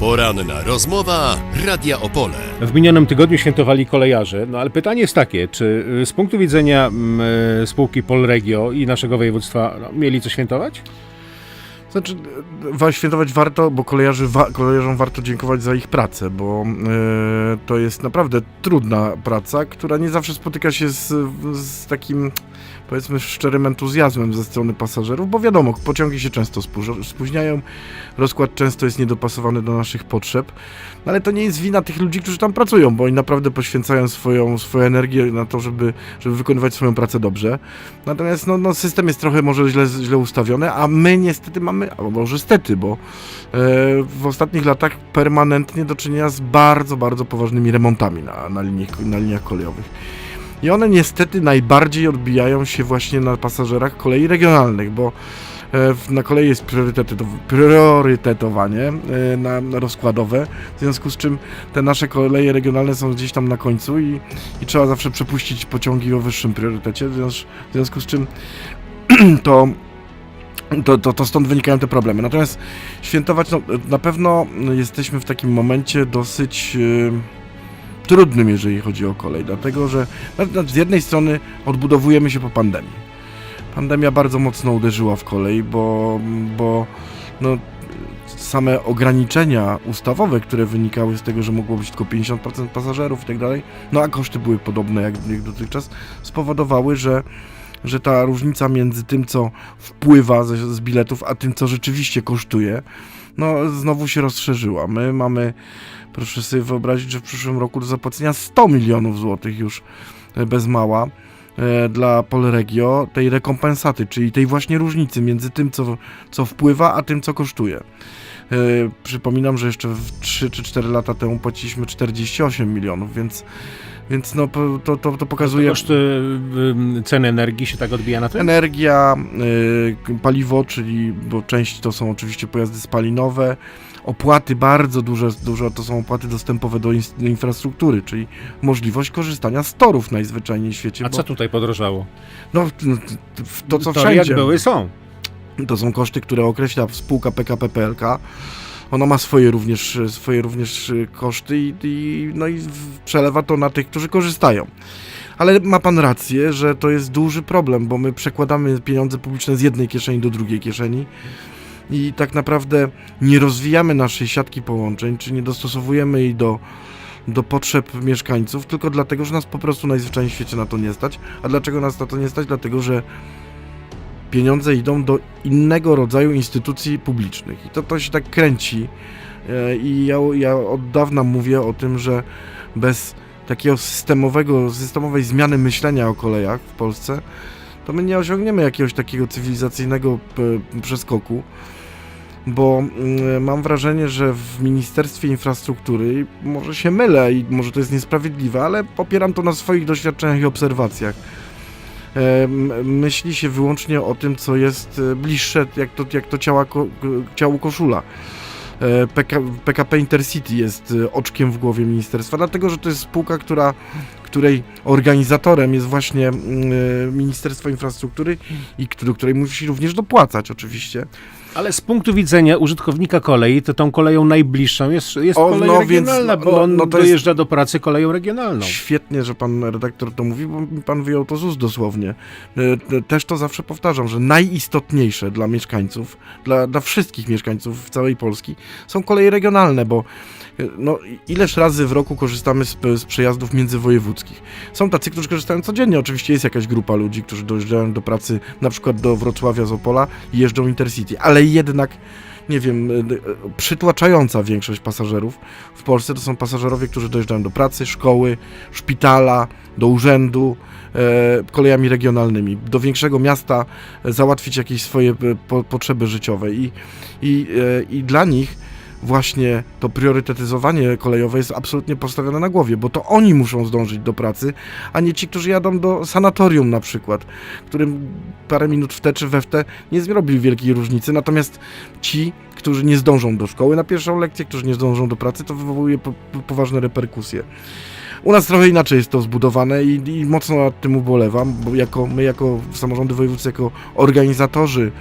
Poranna rozmowa Radia Opole. W minionym tygodniu świętowali kolejarze, no ale pytanie jest takie, czy y, z punktu widzenia mm, y, spółki Polregio i naszego województwa no, mieli co świętować? Znaczy, wa- świętować warto, bo kolejarzy wa- kolejarzom warto dziękować za ich pracę, bo e, to jest naprawdę trudna praca, która nie zawsze spotyka się z, z takim, powiedzmy, szczerym entuzjazmem ze strony pasażerów, bo wiadomo, pociągi się często spóź- spóźniają, rozkład często jest niedopasowany do naszych potrzeb, ale to nie jest wina tych ludzi, którzy tam pracują, bo oni naprawdę poświęcają swoją, swoją energię na to, żeby, żeby wykonywać swoją pracę dobrze. Natomiast no, no, system jest trochę może źle, źle ustawiony, a my niestety mamy, albo może stety, bo e, w ostatnich latach permanentnie do czynienia z bardzo, bardzo poważnymi remontami na, na, na liniach kolejowych. I one niestety najbardziej odbijają się właśnie na pasażerach kolei regionalnych, bo e, na kolei jest priorytetowanie e, na, na rozkładowe, w związku z czym te nasze koleje regionalne są gdzieś tam na końcu i, i trzeba zawsze przepuścić pociągi o wyższym priorytecie, w związku z czym to, to, to, to stąd wynikają te problemy. Natomiast świętować, no, na pewno jesteśmy w takim momencie dosyć y, trudnym, jeżeli chodzi o kolej, dlatego że no, no, z jednej strony odbudowujemy się po pandemii. Pandemia bardzo mocno uderzyła w kolej, bo, bo no, same ograniczenia ustawowe, które wynikały z tego, że mogło być tylko 50% pasażerów i tak dalej, no a koszty były podobne jak, jak dotychczas, spowodowały, że, że ta różnica między tym, co wpływa z, z biletów, a tym, co rzeczywiście kosztuje, no znowu się rozszerzyła. My mamy, proszę sobie wyobrazić, że w przyszłym roku do zapłacenia 100 milionów złotych już e, bez mała e, dla Polregio tej rekompensaty, czyli tej właśnie różnicy między tym, co, co wpływa, a tym, co kosztuje. E, Przypominam, że jeszcze w 3 czy 4 lata temu płaciliśmy 48 milionów, więc, więc no, to, to, to pokazuje... Koszt y, y, ceny energii się tak odbija na tym? Energia, y, paliwo, czyli, bo część to są oczywiście pojazdy spalinowe, opłaty bardzo duże, duże to są opłaty dostępowe do, ins- do infrastruktury, czyli możliwość korzystania z torów najzwyczajniej w świecie. A bo, co tutaj podrożało? No, to co Tory jak wszędzie. były, są. To są koszty, które określa spółka PKP PLK. Ona ma swoje również, swoje również y, koszty i, i, no i przelewa to na tych, którzy korzystają. Ale ma pan rację, że to jest duży problem, bo my przekładamy pieniądze publiczne z jednej kieszeni do drugiej kieszeni i tak naprawdę nie rozwijamy naszej siatki połączeń, czy nie dostosowujemy jej do, do potrzeb mieszkańców, tylko dlatego, że nas po prostu najzwyczajniej w świecie na to nie stać. A dlaczego nas na to nie stać? Dlatego, że pieniądze idą do innego rodzaju instytucji publicznych. I to, to się tak kręci. E, I ja, ja od dawna mówię o tym, że bez takiego systemowego, systemowej zmiany myślenia o kolejach w Polsce, to my nie osiągniemy jakiegoś takiego cywilizacyjnego przeskoku, bo mm, mam wrażenie, że w Ministerstwie Infrastruktury, może się mylę i może to jest niesprawiedliwe, ale popieram to na swoich doświadczeniach i obserwacjach, myśli się wyłącznie o tym, co jest e, bliższe, jak to, jak to ciała, ciału koszula. E, PK, PKP Intercity jest e, oczkiem w głowie ministerstwa, dlatego że to jest spółka, która, której organizatorem jest właśnie mm, e, Ministerstwo Infrastruktury i do której musi również dopłacać oczywiście. Ale z punktu widzenia użytkownika kolei, to tą koleją najbliższą jest, jest O, kolej no więc, regionalna, no, bo no, on no to jest- dojeżdża do pracy koleją regionalną. Świetnie, że pan redaktor to mówi, bo mi pan wyjął to z ust dosłownie. E, te- Też to zawsze powtarzam, że najistotniejsze dla mieszkańców, dla, dla wszystkich mieszkańców w całej Polski są koleje regionalne, bo e, no, ileż razy w roku korzystamy z, z przejazdów międzywojewódzkich. Są tacy, którzy korzystają codziennie. Oczywiście jest jakaś grupa ludzi, którzy dojeżdżają do pracy na przykład do Wrocławia z Opola i jeżdżą Intercity, ale jednak nie wiem, e, e, przytłaczająca większość pasażerów. W Polsce to są pasażerowie, którzy dojeżdżają do pracy, szkoły, szpitala, do urzędu, e, kolejami regionalnymi, do większego miasta załatwić jakieś swoje po, potrzeby życiowe. I, i, i dla nich właśnie to priorytetyzowanie kolejowe jest absolutnie postawione na głowie, bo to oni muszą zdążyć do pracy, a nie ci, którzy jadą do sanatorium na przykład, którym parę minut w te czy we w te nie zrobi wielkiej różnicy, natomiast ci, którzy nie zdążą do szkoły na pierwszą lekcję, którzy nie zdążą do pracy, to wywołuje po, po, poważne reperkusje. U nas trochę inaczej jest to zbudowane i, i mocno nad tym ubolewam, bo jako, my jako samorządy województwa, jako organizatorzy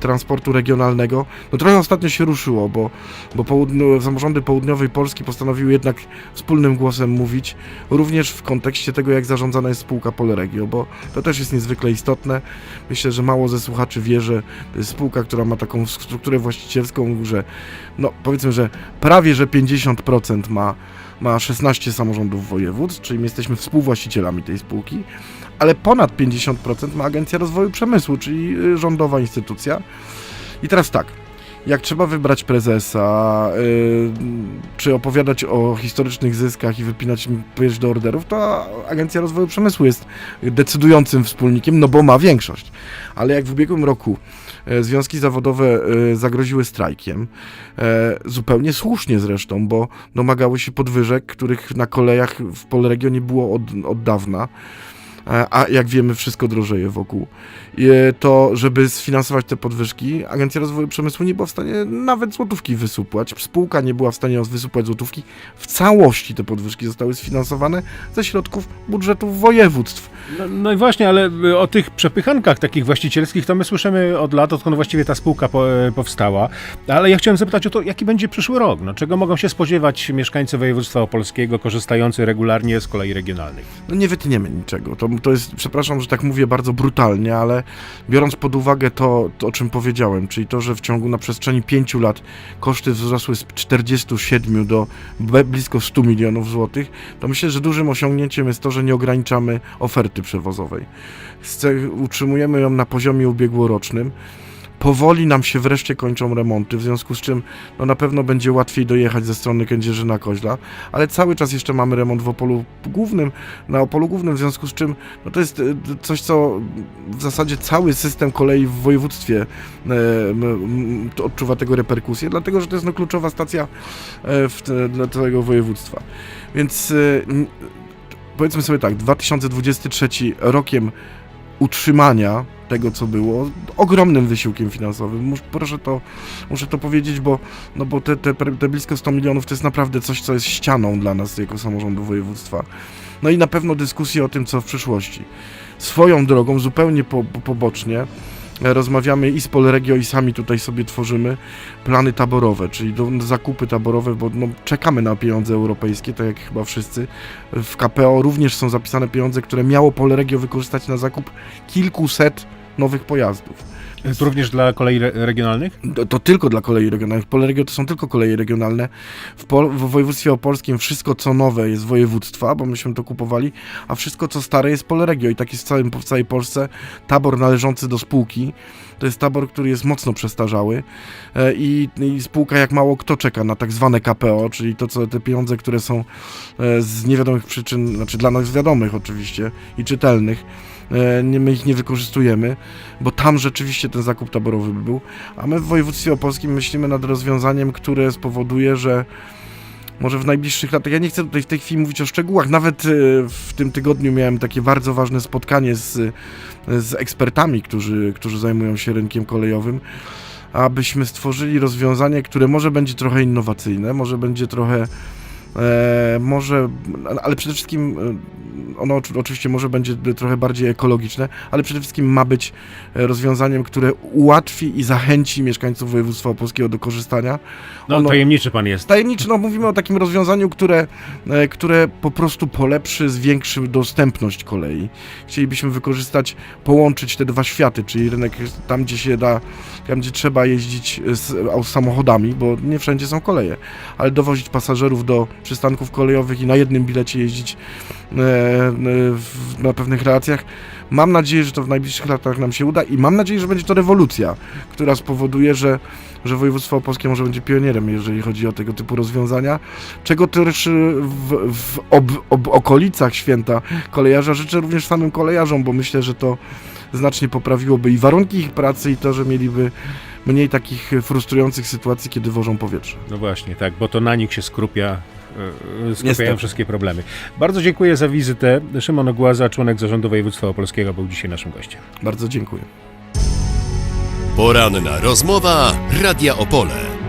transportu regionalnego. No trochę ostatnio się ruszyło, bo, bo południo, samorządy południowej Polski postanowiły jednak wspólnym głosem mówić, również w kontekście tego, jak zarządzana jest spółka Polregio, bo to też jest niezwykle istotne. Myślę, że mało ze słuchaczy wie, że spółka, która ma taką strukturę właścicielską, że no powiedzmy, że prawie że 50% ma, ma 16 samorządów województw, czyli my jesteśmy współwłaścicielami tej spółki, ale ponad 50% ma Agencja Rozwoju Przemysłu, czyli y, rządowa instytucja. I teraz tak, jak trzeba wybrać prezesa, y, czy opowiadać o historycznych zyskach i wypinać pieś do orderów, to Agencja Rozwoju Przemysłu jest decydującym wspólnikiem, no bo ma większość. Ale jak w ubiegłym roku e, związki zawodowe e, zagroziły strajkiem, e, zupełnie słusznie zresztą, bo domagały się podwyżek, których na kolejach w Polregio nie było od, od dawna. E, A jak wiemy, wszystko drożeje wokół. E, To, żeby sfinansować te podwyżki, Agencja Rozwoju Przemysłu nie była w stanie nawet złotówki wysupłać. Spółka nie była w stanie wysupłać złotówki. W całości te podwyżki zostały sfinansowane ze środków budżetów województw. No, no i właśnie, ale y, o tych przepychankach takich właścicielskich to my słyszymy od lat, odkąd właściwie ta spółka po, e, powstała. Ale ja chciałem zapytać o to, jaki będzie przyszły rok? No, czego mogą się spodziewać mieszkańcy województwa opolskiego, korzystający regularnie z kolei regionalnych? No nie wytniemy niczego. To, to jest, przepraszam, że tak mówię bardzo brutalnie, ale biorąc pod uwagę to, to, o czym powiedziałem, czyli to, że w ciągu na przestrzeni pięciu lat koszty wzrosły z 47 do blisko 100 milionów złotych, to myślę, że dużym osiągnięciem jest to, że nie ograniczamy oferty przewozowej. Utrzymujemy ją na poziomie ubiegłorocznym. Powoli nam się wreszcie kończą remonty, w związku z czym no na pewno będzie łatwiej dojechać ze strony Kędzierzyna Koźla, ale cały czas jeszcze mamy remont w Opolu Głównym, na Opolu Głównym, w związku z czym no to jest e, coś, co w zasadzie cały system kolei w województwie e, odczuwa tego reperkusje, dlatego że to jest no, kluczowa stacja e, w, te- dla całego województwa. Więc e, powiedzmy sobie tak, 2023 rokiem utrzymania tego, co było, ogromnym wysiłkiem finansowym. Mus, proszę to, muszę to powiedzieć, bo, no bo te, te, te blisko 100 milionów to jest naprawdę coś, co jest ścianą dla nas jako samorządu województwa. No i na pewno dyskusje o tym, co w przyszłości. Swoją drogą, zupełnie po, po, pobocznie, rozmawiamy i z Polregio, i sami tutaj sobie tworzymy plany taborowe, czyli do, zakupy taborowe, bo no, czekamy na pieniądze europejskie, tak jak chyba wszyscy. W KPO również są zapisane pieniądze, które miało Polregio wykorzystać na zakup kilkuset nowych pojazdów. To również dla kolei re- regionalnych? To, to tylko dla kolei regionalnych. Polregio to są tylko koleje regionalne. W, w województwie opolskim wszystko co nowe jest województwa, bo myśmy to kupowali, a wszystko co stare jest Polregio i tak jest w, całym, w całej Polsce. Tabor należący do spółki to jest tabor, który jest mocno przestarzały e, i, i spółka jak mało kto czeka na tak zwane KPO, czyli to co te pieniądze, które są e, z niewiadomych przyczyn, znaczy dla nas wiadomych oczywiście i czytelnych, my ich nie wykorzystujemy, bo tam rzeczywiście ten zakup taborowy by był, a my w województwie opolskim myślimy nad rozwiązaniem, które spowoduje, że może w najbliższych latach, ja nie chcę tutaj w tej chwili mówić o szczegółach, nawet e, w tym tygodniu miałem takie bardzo ważne spotkanie z, z ekspertami, którzy, którzy zajmują się rynkiem kolejowym, abyśmy stworzyli rozwiązanie, które może będzie trochę innowacyjne, może będzie trochę E, może, ale przede wszystkim e, ono oczy- oczywiście może będzie trochę bardziej ekologiczne, ale przede wszystkim ma być e, rozwiązaniem, które ułatwi i zachęci mieszkańców województwa opolskiego do korzystania. No, Ono- tajemniczy pan jest. Tajemniczy, no mówimy o takim rozwiązaniu, które, e, które po prostu polepszy, zwiększy dostępność kolei. Chcielibyśmy wykorzystać, połączyć te dwa światy, czyli rynek tam, gdzie się da, tam, gdzie trzeba jeździć z, au- z samochodami, bo nie wszędzie są koleje, ale dowozić pasażerów do przystanków kolejowych i na jednym bilecie jeździć e, e, w, na pewnych relacjach. Mam nadzieję, że to w najbliższych latach nam się uda i mam nadzieję, że będzie to rewolucja, która spowoduje, że że województwo opolskie może będzie pionierem, jeżeli chodzi o tego typu rozwiązania, czego też y, w, w ob, ob okolicach święta kolejarza życzę również samym kolejarzom, bo myślę, że to znacznie poprawiłoby i warunki ich pracy i to, że mieliby mniej takich frustrujących sytuacji, kiedy wożą powietrze. No właśnie, tak, bo to na nich się skrupia, e, e, skupiają Niestety. wszystkie problemy. Bardzo dziękuję za wizytę. Szymon Ogłaza, członek zarządu województwa opolskiego, był dzisiaj naszym gościem. Bardzo dziękuję. Poranna rozmowa Radia Opole.